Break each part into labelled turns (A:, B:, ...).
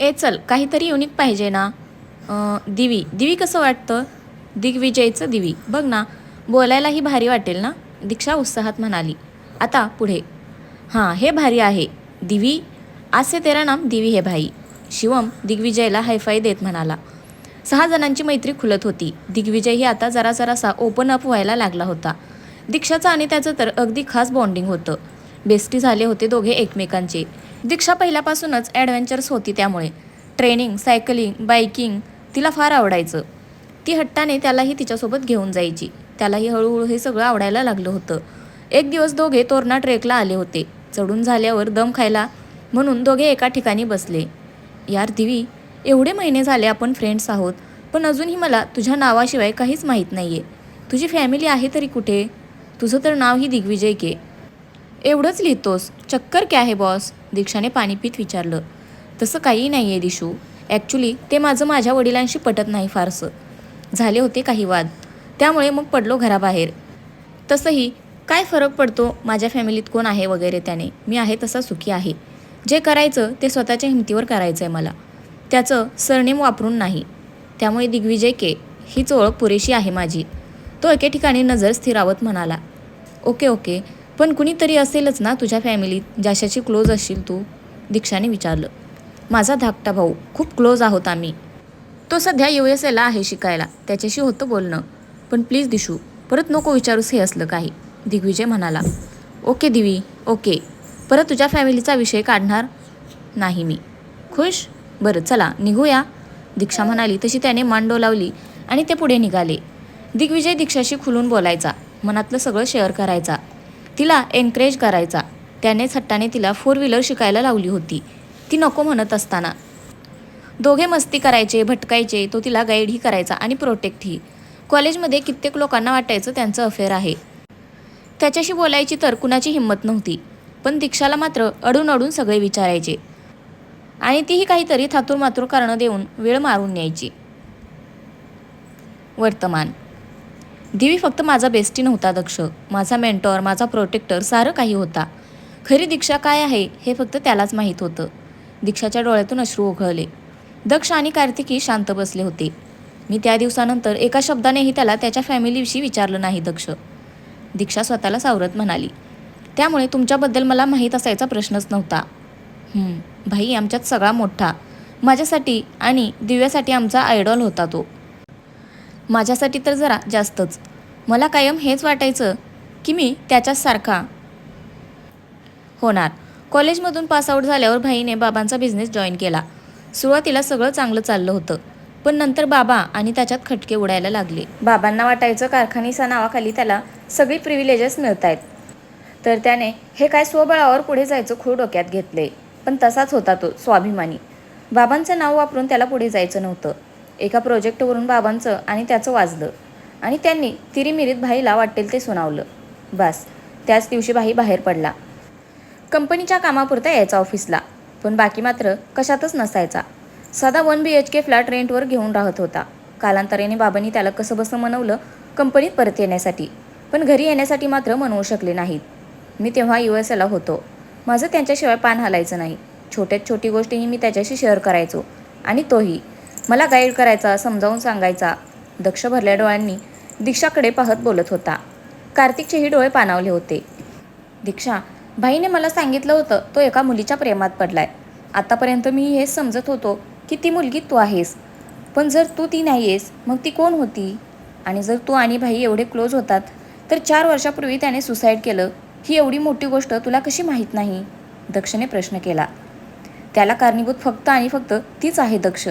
A: ए चल काहीतरी युनिक पाहिजे ना. दिवी. दिवी कसं वाटतं? दिग्विजयचं दिवी. बघ ना बोलायलाही भारी वाटेल ना? दीक्षा उत्साहात म्हणाली. आता पुढे. हां हे भारी आहे. दिवी? असे तेरा नाम दिवी हे भाई. शिवम दिग्विजयला हायफाय देत म्हणाला. सहा जणांची मैत्री खुलत होती. दिग्विजयही आता जरा जरासा ओपन अप व्हायला लागला होता. दीक्षाचं आणि त्याचं तर अगदी खास बॉन्डिंग होतं. बेस्टी झाले होते दोघे एकमेकांचे. दीक्षा पहिल्यापासूनच ॲडव्हेंचर्स होती त्यामुळे. ट्रेनिंग सायकलिंग बायकिंग तिला फार आवडायचं. ती हट्टाने त्यालाही तिच्यासोबत घेऊन जायची. त्यालाही हळूहळू हे सगळं आवडायला लागलं होतं. एक दिवस दोघे तोरणा ट्रेकला आले होते. चढून झाल्यावर दम खायला म्हणून दोघे एका ठिकाणी बसले. यार दिवी एवढे महिने झाले आपण फ्रेंड्स आहोत पण अजूनही मला तुझ्या नावाशिवाय काहीच माहीत नाही आहे तुझी फॅमिली आहे तरी कुठे? तुझं तर नावही दिग्विजय के. एवढंच लिहितोस. चक्कर क्या आहे बॉस दीक्षाने पाणी पित विचारलं. तसं काही नाही आहे दिशू. ॲक्च्युली ते माझं माझ्या वडिलांशी पटत नाही फारसं. झाले होते काही वाद. त्यामुळे मग पडलो घराबाहेर. तसंही काय फरक पडतो? माझ्या फॅमिलीत कोण आहे वगैरे त्याने. मी आहे तसा सुखी आहे. जे करायचं ते स्वतःच्या हिमतीवर करायचं आहे मला. त्याचं सरनेम वापरून नाही. त्यामुळे दिग्विजय के. हीच ओळख पुरेशी आहे माझी. तो एके ठिकाणी नजर स्थिरावत म्हणाला. Okay okay. पण कुणीतरी असेलच ना तुझ्या फॅमिलीत ज्याशाची क्लोज असशील तू दीक्षाने विचारलं. माझा धाकटा भाऊ खूप क्लोज आहोत आम्ही. तो सध्या यू एस एला आहे शिकायला त्याच्याशी होतं बोलणं. पण प्लीज दिशू परत नको विचारूस हे असलं काही. दिग्विजय म्हणाला. Okay Divi okay. परत तुझ्या फॅमिलीचा विषय काढणार नाही मी. खुश? बरं चला निघूया. दीक्षा म्हणाली. तशी त्याने मान डोलावली आणि ते पुढे निघाले. दिग्विजय दीक्षाशी खुलून बोलायचा. मनातलं सगळं शेअर करायचा. तिला एनकरेज करायचा. त्यानेच हट्टाने तिला फोर व्हीलर शिकायला लावली होती. ती नको म्हणत असताना. दोघे मस्ती करायचे भटकायचे तो तिला गाईडही करायचा आणि प्रोटेक्टही कॉलेजमध्ये कित्येक लोकांना वाटायचं त्यांचं अफेअर आहे. त्याच्याशी बोलायची तर कुणाची हिंमत नव्हती. पण दीक्षाला मात्र अडून अडून सगळे विचारायचे. आणि तीही काहीतरी थातूर मातूर कारणं देऊन वेळ मारून न्यायची. वर्तमान दिवी फक्त माझा बेस्टी नव्हता दक्ष. माझा मेंटॉर माझा प्रोटेक्टर सारं काही होता. खरी दीक्षा काय आहे हे फक्त त्यालाच माहीत होतं. दीक्षाच्या डोळ्यातून अश्रू ओघळले. दक्ष आणि कार्तिकी शांत बसले होते. मी त्या दिवसानंतर एका शब्दानेही त्याला त्याच्या फॅमिलीविषयी विचारलं नाही दक्ष. दीक्षा स्वतःला सावरत म्हणाली त्यामुळे तुमच्याबद्दल मला माहीत असायचा प्रश्नच नव्हता. भाई आमच्यात सगळा मोठा. माझ्यासाठी आणि दिव्यासाठी आमचा आयडॉल होता तो. माझ्यासाठी तर जरा जास्तच. मला कायम हेच वाटायचं की मी त्याच्याचसारखा होणार. कॉलेजमधून पासआउट झाल्यावर भाईने बाबांचा बिझनेस जॉईन केला. सुरुवातीला सगळं चांगलं चाललं होतं पण नंतर बाबा आणि त्याच्यात खटके उडायला लागले. बाबांना वाटायचं कारखानीच्या नावाखाली त्याला सगळी प्रिव्हिलेजेस मिळत आहेत तर त्याने हे काय स्वबळावर पुढे जायचं खूळ डोक्यात घेतले पण तसाच होता तो स्वाभिमानी. बाबांचं नाव वापरून त्याला पुढे जायचं नव्हतं. एका प्रोजेक्टवरून बाबांचं आणि त्याचं वाजलं. आणि त्यांनी तिरीमिरीत भाईला वाटेल ते सुनावलं. बस त्याच दिवशी भाई बाहेर पडला. कंपनीच्या कामापुरता यायचा ऑफिसला पण बाकी मात्र कशातच नसायचा. साधा one B H K flat रेंटवर घेऊन राहत होता. कालांतराने बाबांनी त्याला कसं बसं मनवलं कंपनीत परत येण्यासाठी पण घरी येण्यासाठी मात्र मनवू शकले नाहीत. मी तेव्हा यू एस एला होतो. माझं त्यांच्याशिवाय पान हलायचं नाही. छोट्यात छोटी गोष्टीही मी त्याच्याशी शेअर करायचो. आणि तोही. मला गाईड करायचा समजावून सांगायचा. दक्ष भरल्या डोळ्यांनी दीक्षाकडे पाहत बोलत होता. कार्तिकचेही डोळे पाणावले होते. दीक्षा भाईने मला सांगितलं होतं तो एका मुलीच्या प्रेमात पडलाय. आतापर्यंत मी हेच समजत होतो की ती मुलगी तू आहेस. पण जर तू ती नाही आहेस मग ती कोण होती? आणि जर तू आणि भाई एवढे क्लोज होतात तर चार वर्षापूर्वी त्याने सुसाईड केलं. ही एवढी मोठी गोष्ट तुला कशी माहीत नाही? दक्षने प्रश्न केला. त्याला कारणीभूत फक्त आणि फक्त तीच आहे दक्ष.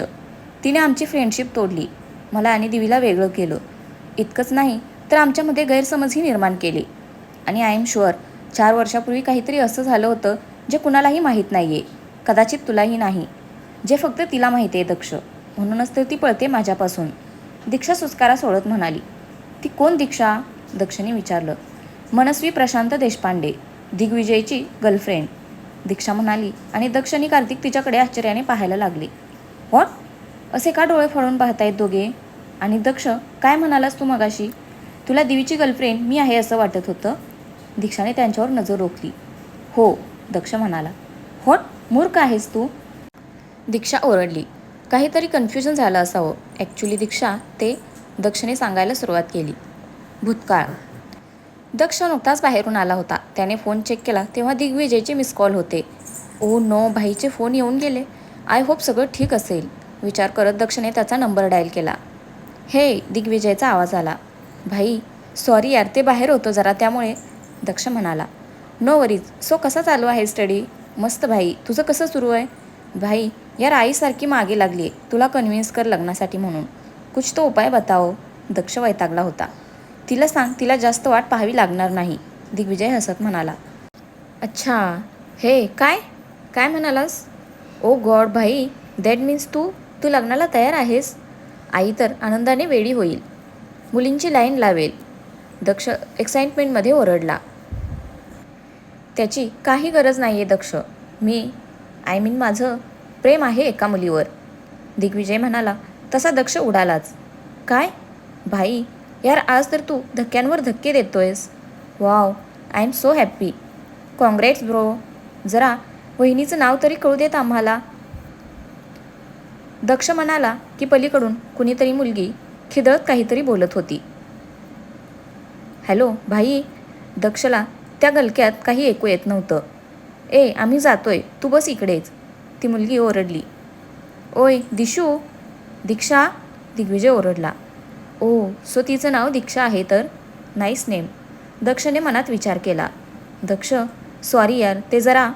A: तिने आमची फ्रेंडशिप तोडली. मला आणि दिवीला वेगळं केलं. इतकंच नाही तर आमच्यामध्ये गैरसमजही निर्माण केले. आणि आय एम शुअर चार वर्षापूर्वी काहीतरी असं झालं होतं जे कुणालाही माहीत नाही आहे कदाचित तुलाही नाही. जे फक्त तिला माहिती आहे दक्ष. म्हणूनच तर ती पळते माझ्यापासून. दीक्षा सुस्कारा सोडत म्हणाली. ती कोण दीक्षा? दक्षने विचारलं. मनस्वी प्रशांत देशपांडे दिग्विजयची गर्लफ्रेंड दीक्षा म्हणाली आणि दक्षनी कार्तिक तिच्याकडे आश्चर्याने पाहायला लागले. व्हॉट असे का डोळे फाडून पाहतायत दोघे? आणि दक्ष काय म्हणालास तू मगाशी? तुला दिवीची गर्लफ्रेंड मी आहे असं वाटत होतं? दीक्षाने त्यांच्यावर नजर रोखली. हो दक्ष म्हणाला. होट मूर्ख आहेस तू. दीक्षा ओरडली. काहीतरी कन्फ्युजन झालं असावं. ॲक्च्युली दीक्षा ते दक्षने सांगायला सुरुवात केली. भूतकाळ. दक्ष नुकताच बाहेरून आला होता. त्याने फोन चेक केला. तेव्हा दिग्विजयचे मिस कॉल होते. ओ नो भाईचे फोन येऊन गेले. आय होप सगळं ठीक असेल. विचार करत दक्षने त्याचा नंबर डायल केला. हे दिग्विजयचा आवाज आला. भाई सॉरी यार ते बाहेर होतो जरा त्यामुळे दक्ष म्हणाला. नो वरीज सो कसा चालू आहे स्टडी मस्त भाई. तुझं कसं सुरू आहे? भाई यार आईसारखी मागे लागली आहे तुला कन्व्हिन्स कर लग्नासाठी म्हणून. कुछ तो उपाय बताओ. दक्ष वैतागला होता. तिला सांग तिला जास्त वाट पाहावी लागणार नाही. दिग्विजय हसत म्हणाला. अच्छा. हे काय? काय म्हणालास? Oh ओ गॉड भाई दॅट मीन्स तू तू लग्नाला तयार आहेस? आई तर आनंदाने वेडी होईल. मुलींची लाईन लावेल. दक्ष एक्साइटमेंटमध्ये ओरडला. त्याची काही गरज नाही आहे दक्ष. मी आय मीन माझं प्रेम आहे एका मुलीवर. दिग्विजय म्हणाला तसा दक्ष उडालाच. काय? भाई यार आज तर तू धक्क्यांवर धक्के देतोयस. Wow I am so happy congrats bro जरा वहिनीचं नाव तरी कळू देत आम्हाला. दक्ष म्हणाला की पलीकडून कुणीतरी मुलगी खिदळत काहीतरी बोलत होती. हॅलो भाई. दक्षला त्या गलक्यात काही ऐकू येत नव्हतं. ए आम्ही जातोय. तू बस इकडेच. ती मुलगी ओरडली. ओय दिशू. दीक्षा. दिग्विजय ओरडला. ओ सो तिचं नाव दीक्षा आहे तर? Nice name. दक्षने मनात विचार केला. दक्ष सॉरी यार ते जरा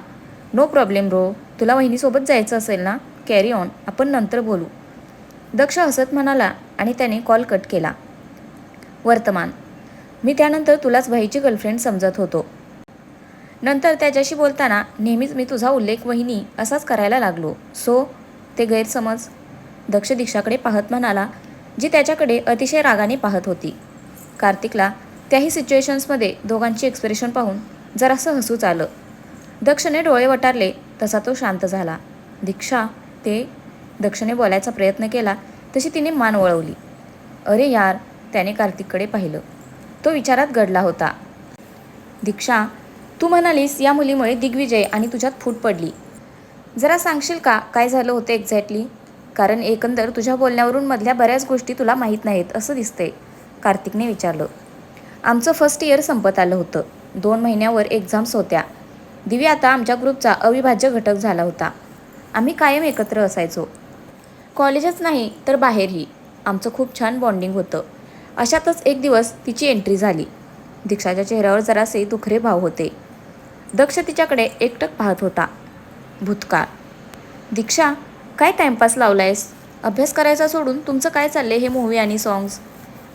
A: नो प्रॉब्लेम रो तुला वहिनीसोबत जायचं असेल ना? कॅरी ऑन आपण नंतर बोलू. दक्ष हसत म्हणाला आणि त्याने कॉल कट केला. वर्तमान. मी त्यानंतर तुलाच भाईची गर्लफ्रेंड समजत होतो. नंतर त्याच्याशी बोलताना नेहमीच मी तुझा उल्लेख वहिनी असाच करायला लागलो. सो ते गैरसमज. दक्ष दीक्षाकडे पाहत म्हणाला जी त्याच्याकडे अतिशय रागाने पाहत होती. कार्तिकला त्याही सिच्युएशन्समध्ये दोघांची एक्सप्रेशन पाहून जरासं हसूच आलं. दक्षने डोळे वटारले तसा तो शांत झाला. दीक्षा ते दक्षने बोलायचा प्रयत्न केला तशी तिने मान वळवली. अरे यार त्याने कार्तिककडे पाहिलं. तो विचारात घडला होता. दीक्षा तू म्हणालीस या मुलीमुळे दिग्विजय आणि तुझ्यात फूट पडली. जरा सांगशील का काय झालं होतं एक्झॅक्टली कारण एकंदर तुझ्या बोलण्यावरून मधल्या बऱ्याच गोष्टी तुला माहीत नाहीत असं दिसतंय कार्तिकने विचारलं. आमचं फर्स्ट इयर संपत आलं होतं. दोन महिन्यावर एक्झाम्स होत्या. दिव्या आता आमच्या ग्रुपचा अविभाज्य घटक झाला होता. आम्ही कायम एकत्र असायचो. कॉलेजच नाही तर बाहेरही. आमचं खूप छान बॉन्डिंग होतं. अशातच एक दिवस तिची एंट्री झाली. दीक्षाच्या चेहऱ्यावर जरासे दुखरे भाव होते. दक्ष तिच्याकडे एकटक पाहत होता. भूतकाळ. दीक्षा काय टाइमपास लावलायस? अभ्यास करायचा सोडून तुमचं काय चाललंय हे मूवी आणि सॉंग्स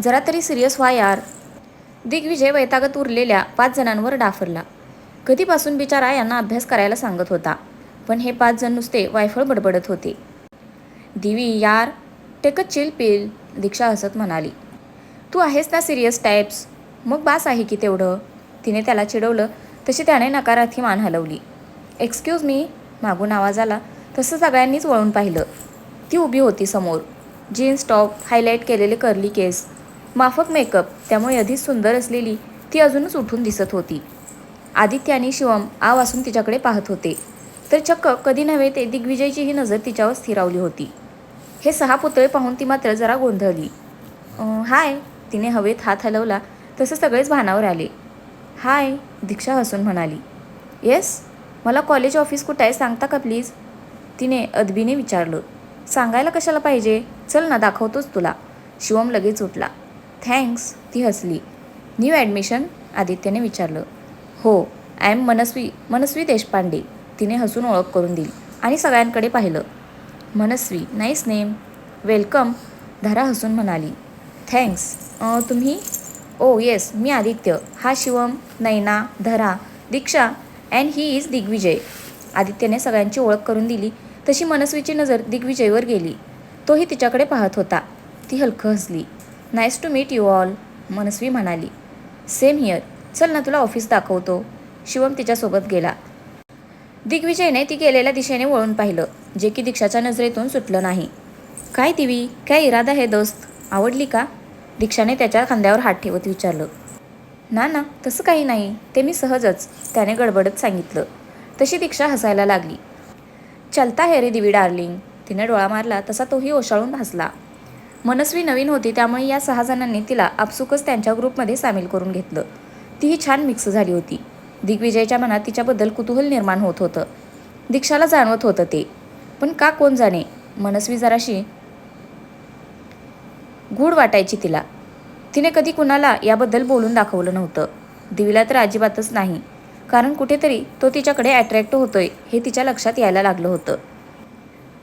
A: जरा तरी सिरियस व्हा यार. दिग्विजय वैतागत उरलेल्या पाच जणांवर डाफरला. कधीपासून बिचारा यांना अभ्यास करायला सांगत होता. पण हे पाच जण नुसते वायफळ बडबडत होते. दिवी यार टेकत चिल पिल दीक्षा हसत म्हणाली. तू आहेस ना सिरियस टाईप्स मग बास आहे की तेवढं. तिने त्याला चिडवलं तशी त्याने नकारार्थी मान हलवली. एक्सक्यूज मी मागून आवाज आला तसं सगळ्यांनीच वळून पाहिलं. ती उभी होती समोर. जीन्स टॉप हायलाईट केलेले कर्ली केस. माफक मेकअप त्यामुळे आधीच सुंदर असलेली ती अजूनच उठून दिसत होती. आदित्य आणि शिवम आव असून तिच्याकडे पाहत होते. तर चक्क कधी नव्हे ते दिग्विजयची ही नजर तिच्यावर स्थिरावली होती. हे सहा पुतळे पाहून ती मात्र जरा गोंधळली. हाय तिने हवेत हात हलवला तसं सगळेच भानावर आले. हाय दीक्षा हसून म्हणाली. येस मला कॉलेज ऑफिस कुठं आहे सांगता का प्लीज? तिने अदबीने विचारलं. सांगायला कशाला पाहिजे? चल ना दाखवतोच तुला. शिवम लगेच उठला. थँक्स ती हसली. New admission? आदित्यने विचारलं. हो आय एम मनस्वी मनस्वी देशपांडे. तिने हसून ओळख करून दिली आणि सगळ्यांकडे पाहिलं. Manasvi nice name. Welcome Dhara हसून म्हणाली. थँक्स. तुम्ही? ओ येस मी आदित्य. हा Shivam Naina Dhara Diksha and he is Digvijay. आदित्यने सगळ्यांची ओळख करून दिली. तशी मनस्वीची नजर दिग्विजयवर गेली. तोही तिच्याकडे पाहत होता. ती हलकं हसली. Nice to meet you all Manasvi म्हणाली. Same here. चल ना तुला ऑफिस दाखवतो. शिवम तिच्यासोबत गेला. दिग्विजयने ती गेलेल्या दिशेने वळून पाहिलं जे की दीक्षाच्या नजरेतून सुटलं नाही. काय दिवी काय इरादा आहे दोस्त? आवडली का? दीक्षाने त्याच्या खांद्यावर हात ठेवत विचारलं. ना ना तसं काही नाही ते मी सहजच त्याने गडबडत सांगितलं. तशी दीक्षा हसायला लागली. चलता है रे दिवी डार्लिंग तिने डोळा मारला तसा तोही ओशाळून हसला. मनस्वी नवीन होती त्यामुळे या सहा जणांनी तिला आपसुकच त्यांच्या ग्रुपमध्ये सामील करून घेतलं. तीही छान मिक्स झाली होती. दिग्विजयच्या मनात तिच्याबद्दल कुतूहल निर्माण होत होतं. दीक्षाला जाणवत होतं ते. पण का कोण जाणे? मनस्वी जराशी गूढ वाटायची तिला. तिने कधी कुणाला याबद्दल बोलून दाखवलं नव्हतं. दिवीला तर अजिबातच नाही. कारण कुठेतरी तो तिच्याकडे अट्रॅक्ट होतोय हे तिच्या लक्षात यायला लागलं होतं.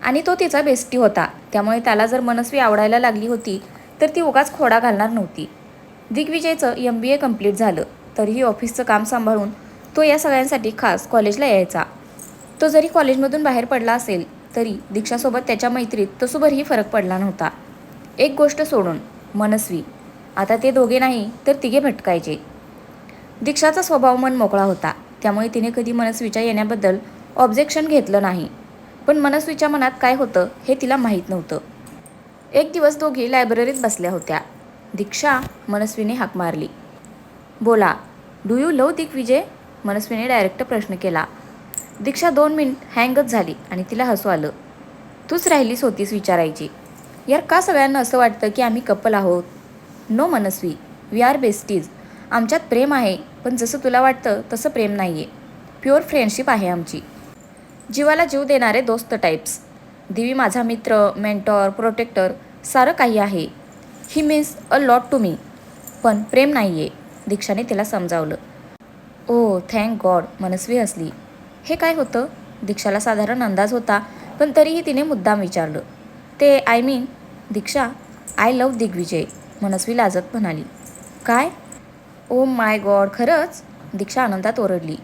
A: आणि तो तिचा बेस्टी होता. त्यामुळे त्याला जर मनस्वी आवडायला लागली होती तर ती उगाच खोडा घालणार नव्हती. दिग्विजयचं एम बी ए कंप्लीट झालं तरीही ऑफिसचं काम सांभाळून तो या सगळ्यांसाठी खास कॉलेजला यायचा. तो जरी कॉलेजमधून बाहेर पडला असेल तरी दीक्षासोबत त्याच्या मैत्रीत तसोभरही फरक पडला नव्हता. एक गोष्ट सोडून मनस्वी. आता ते दोघे नाही तर तिघे भटकायचे. दीक्षाचा स्वभाव मन मोकळा होता. त्यामुळे तिने कधी मनस्वीच्या येण्याबद्दल ऑब्जेक्शन घेतलं नाही. पण मनस्वीच्या मनात काय होतं हे तिला माहीत नव्हतं. एक दिवस दोघी लायब्ररीत बसल्या होत्या. दीक्षा मनस्वीने हाक मारली. बोला डू यू लव दिग्विजय? मनस्वीने डायरेक्ट प्रश्न केला. दीक्षा दोन मिनिट हँगच झाली आणि तिला हसू आलं. तूच राहिलीस होतीस विचारायची. यार का सगळ्यांना असं वाटतं की आम्ही कपल आहोत? No Manasvi we are besties. आमच्यात प्रेम आहे पण जसं तुला वाटतं तसं प्रेम नाही आहे प्युअर फ्रेंडशिप आहे आमची. जीवाला जीव देणारे दोस्त टाईप्स दिवी माझा मित्र मेंटॉर प्रोटेक्टर सारं काही आहे. He means a lot to me पण प्रेम नाही आहे दीक्षाने तिला समजावलं. ओ थँक गॉड मनस्वी हसली हे काय होतं? दीक्षाला साधारण अंदाज होता पण तरीही तिने मुद्दाम विचारलं. ते I mean Diksha I love Digvijay Manasvi लाजत म्हणाली. काय? ओ माय गॉड खरंच? दीक्षा आनंदात ओरडली.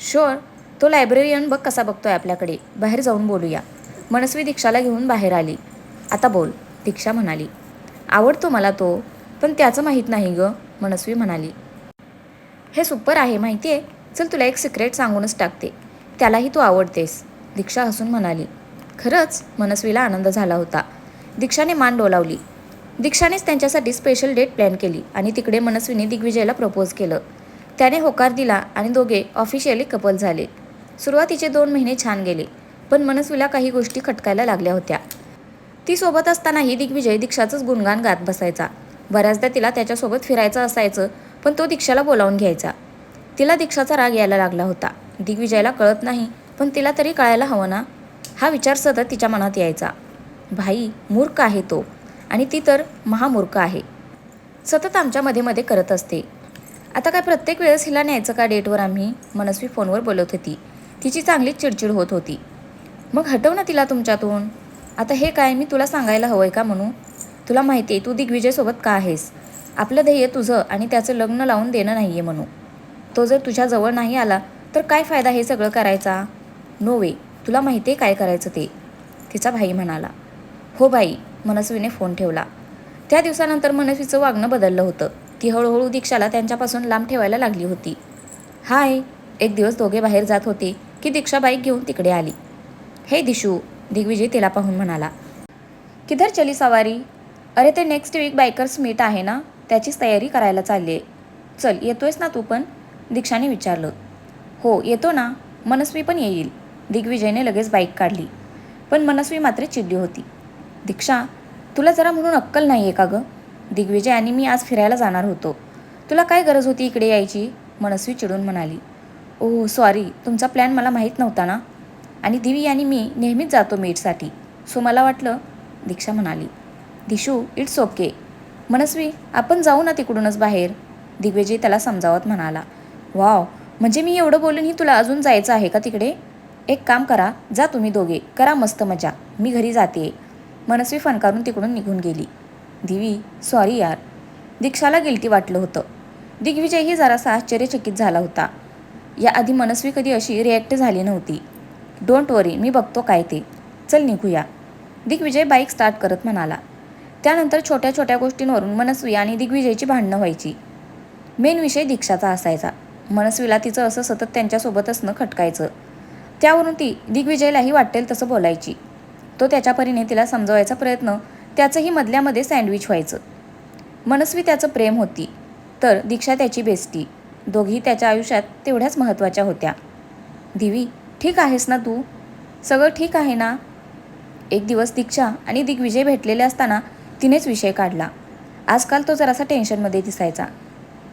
A: शुअर तो लायब्ररियन बघ कसा बघतोय आपल्याकडे बाहेर जाऊन बोलूया. मनस्वी दीक्षाला घेऊन बाहेर आली. आता बोल दीक्षा म्हणाली. आवडतो मला तो पण त्याचं माहीत नाही ग मनस्वी म्हणाली. हे सुपर आहे माहिती आहे चल तुला एक सिक्रेट सांगूनच टाकते. त्यालाही तू आवडतेस दीक्षा हसून म्हणाली. खरंच मनस्वीला आनंद झाला होता. दीक्षाने मान डोलावली. दीक्षानेच त्यांच्यासाठी स्पेशल डेट प्लॅन केली आणि तिकडे मनस्वीने दिग्विजयला प्रपोज केलं. त्याने होकार दिला आणि दोघे ऑफिशियली कपल झाले. सुरुवातीचे दोन महिने छान गेले पण मनस्वीला काही गोष्टी खटकायला लागल्या होत्या. ती सोबत असतानाही दिग्विजय दीक्षाचंच गुणगान गात बसायचा. बऱ्याचदा तिला त्याच्यासोबत फिरायचं असायचं पण तो दीक्षाला बोलावून घ्यायचा. तिला दीक्षाचा राग यायला लागला होता. दिग्विजयला कळत नाही पण तिला तरी कळायला हवं ना? हा विचार सतत तिच्या मनात यायचा. भाई मूर्ख आहे तो आणि ती तर महामूर्ख आहे. सतत आमच्या मध्ये मध्ये करत असते. आता काय प्रत्येक वेळेस हिला न्यायचं का डेटवर आम्ही? मनस्वी फोनवर बोलत होती. तिची चांगलीच चिडचिड होत होती. मग हटव ना तिला तुमच्यातून. आता हे काय? मी तुला सांगायला हवं आहे का म्हणू तुला माहिती आहे तू दिग्विजयसोबत का आहेस? आपलं ध्येय तुझं आणि त्याचं लग्न लावून देणं नाही आहे म्हणू. तो जर तुझ्याजवळ नाही आला तर काय फायदा हे सगळं करायचा? नो वे तुला माहिती आहे काय करायचं ते? तिचा भाई म्हणाला. हो भाई मनस्वीने फोन ठेवला. त्या दिवसानंतर मनस्वीचं वागणं बदललं होतं. ती हळूहळू दीक्षाला त्यांच्यापासून लांब ठेवायला लागली होती. हाय एक दिवस दोघे बाहेर जात होते की दीक्षा बाईक घेऊन तिकडे आली. हे दिशू दिग्विजय तिला पाहून म्हणाला. किधर चली सवारी? अरे ते नेक्स्ट वीक बायकर्स मीट आहे ना? त्याचीच तयारी करायला चालली आहे. चल येतोयस ना तू पण? दीक्षाने विचारलं. हो येतो ना. मनस्वी पण येईल. दिग्विजयने लगेच बाईक काढली. पण मनस्वी मात्र चिडली होती. दीक्षा तुला जरा म्हणून अक्कल नाही आहे का गं? दिग्विजय आणि मी आज फिरायला जाणार होतो. तुला काय गरज होती इकडे यायची? मनस्वी चिडून म्हणाली. ओह सॉरी तुमचा प्लॅन मला माहीत नव्हता ना? आणि दिवी आणि मी नेहमीच जातो मीटसाठी सो मला वाटलं दीक्षा म्हणाली. दिशू इट्स ओके मनस्वी आपण जाऊ ना तिकडूनच बाहेर. दिग्विजय त्याला समजावत म्हणाला. वाव म्हणजे मी एवढं बोलूनही तुला अजून जायचं आहे का तिकडे? एक काम करा जा तुम्ही दोघे करा मस्त मजा. मी घरी जाते. मनस्वी फणकारून तिकडून निघून गेली. दिवी सॉरी यार. दीक्षाला गिल्टी वाटलं होतं. दिग्विजयही जरासा आश्चर्यचकित झाला होता. याआधी मनस्वी कधी अशी रिॲक्ट झाली नव्हती. डोंट वरी मी बघतो काय ते. चल निघूया. दिग्विजय बाईक स्टार्ट करत म्हणाला. त्यानंतर छोट्या छोट्या गोष्टींवरून मनस्वी आणि दिग्विजयची भांडणं व्हायची. मेन विषय दीक्षाचा असायचा. मनस्वीला तिचं असं सतत त्यांच्यासोबत असणं खटकायचं. त्यावरून ती दिग्विजयलाही वाटेल तसं बोलायची. तो त्याच्या परीने तिला समजवायचा प्रयत्न त्याचंही मधल्यामध्ये सँडविच व्हायचं. मनस्वी त्याचं प्रेम होती तर दीक्षा त्याची बेस्टी. दोघी त्याच्या आयुष्यात तेवढ्याच महत्त्वाच्या होत्या. दिवी ठीक आहेस ना तू? सगळं ठीक आहे ना? एक दिवस दीक्षा आणि दिग्विजय भेटलेले असताना तिनेच विषय काढला. आजकाल तो जरासा टेन्शनमध्ये दिसायचा.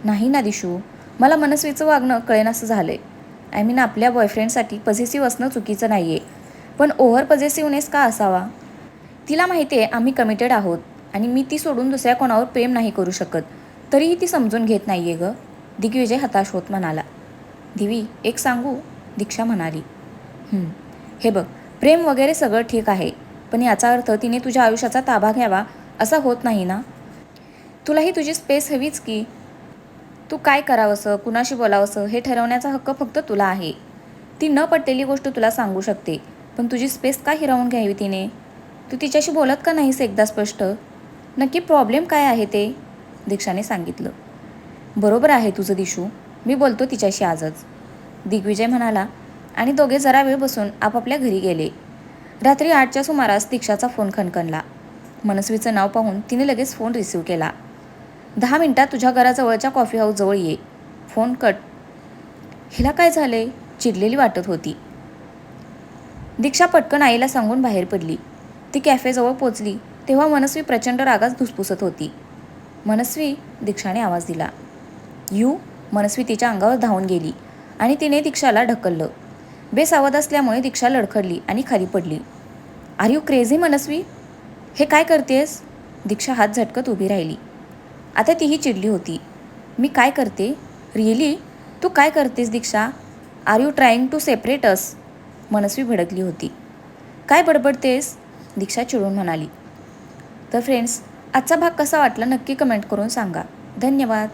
A: नाही ना दिशू मला मनस्वीचं वागणं कळेनासं झालं आहे आय मीन आपल्या बॉयफ्रेंडसाठी पझेसिव्ह असणं चुकीचं नाही आहे पण ओव्हर पझेसिव्हनेस का असावा? तिला माहिती आहे आम्ही कमिटेड आहोत आणि मी ती सोडून दुसऱ्या कोणावर प्रेम नाही करू शकत. तरीही ती समजून घेत नाही आहे गं. दिग्विजय हताश होत म्हणाला. दिवी एक सांगू? दीक्षा म्हणाली. हे बघ प्रेम वगैरे सगळं ठीक आहे पण याचा अर्थ तिने तुझ्या आयुष्याचा ताबा घ्यावा असं होत नाही ना? तुलाही तुझी स्पेस हवीच की. तू काय करावंसं कुणाशी बोलावंसं हे ठरवण्याचा हक्क फक्त तुला आहे. ती न पटलेली गोष्ट तुला सांगू शकते. पण तुझी स्पेस का हिरावून घ्यावी तिने? तू तिच्याशी बोलत का नाहीस एकदा स्पष्ट? नक्की प्रॉब्लेम काय आहे ते? दीक्षाने सांगितलं. बरोबर आहे तुझं दिशू. मी बोलतो तिच्याशी आजच. दिग्विजय म्हणाला आणि दोघे जरा वेळ बसून आपापल्या घरी गेले. रात्री आठच्या सुमारास दीक्षाचा फोन खणखणला. मनस्वीचं नाव पाहून तिने लगेच फोन रिसीव केला. दहा मिनटात तुझ्या घराजवळच्या कॉफी हाऊसजवळ ये. फोन कट हिला काय झाले? चिडलेली वाटत होती. दीक्षा पटकन आईला सांगून बाहेर पडली. ती कॅफेजवळ पोचली तेव्हा मनस्वी प्रचंड रागात धुसफुसत होती. मनस्वी दीक्षाने आवाज दिला. यू मनस्वी तिच्या अंगावर धावून गेली आणि तिने दीक्षाला ढकललं. बेसावध असल्यामुळे दीक्षा लडखडली आणि खाली पडली. Are you crazy Manasvi? हे काय करतेस दीक्षा हात झटकत उभी राहिली. आता तीही चिडली होती. मी काय करते? रिअली तू काय करतेस Diksha? Are you trying to separate us Manasvi भडकली होती. काय बडबडतेस? दीक्षा चिडून म्हणाली. तर फ्रेंड्स आजचा भाग कसा वाटला नक्की कमेंट करून सांगा. धन्यवाद.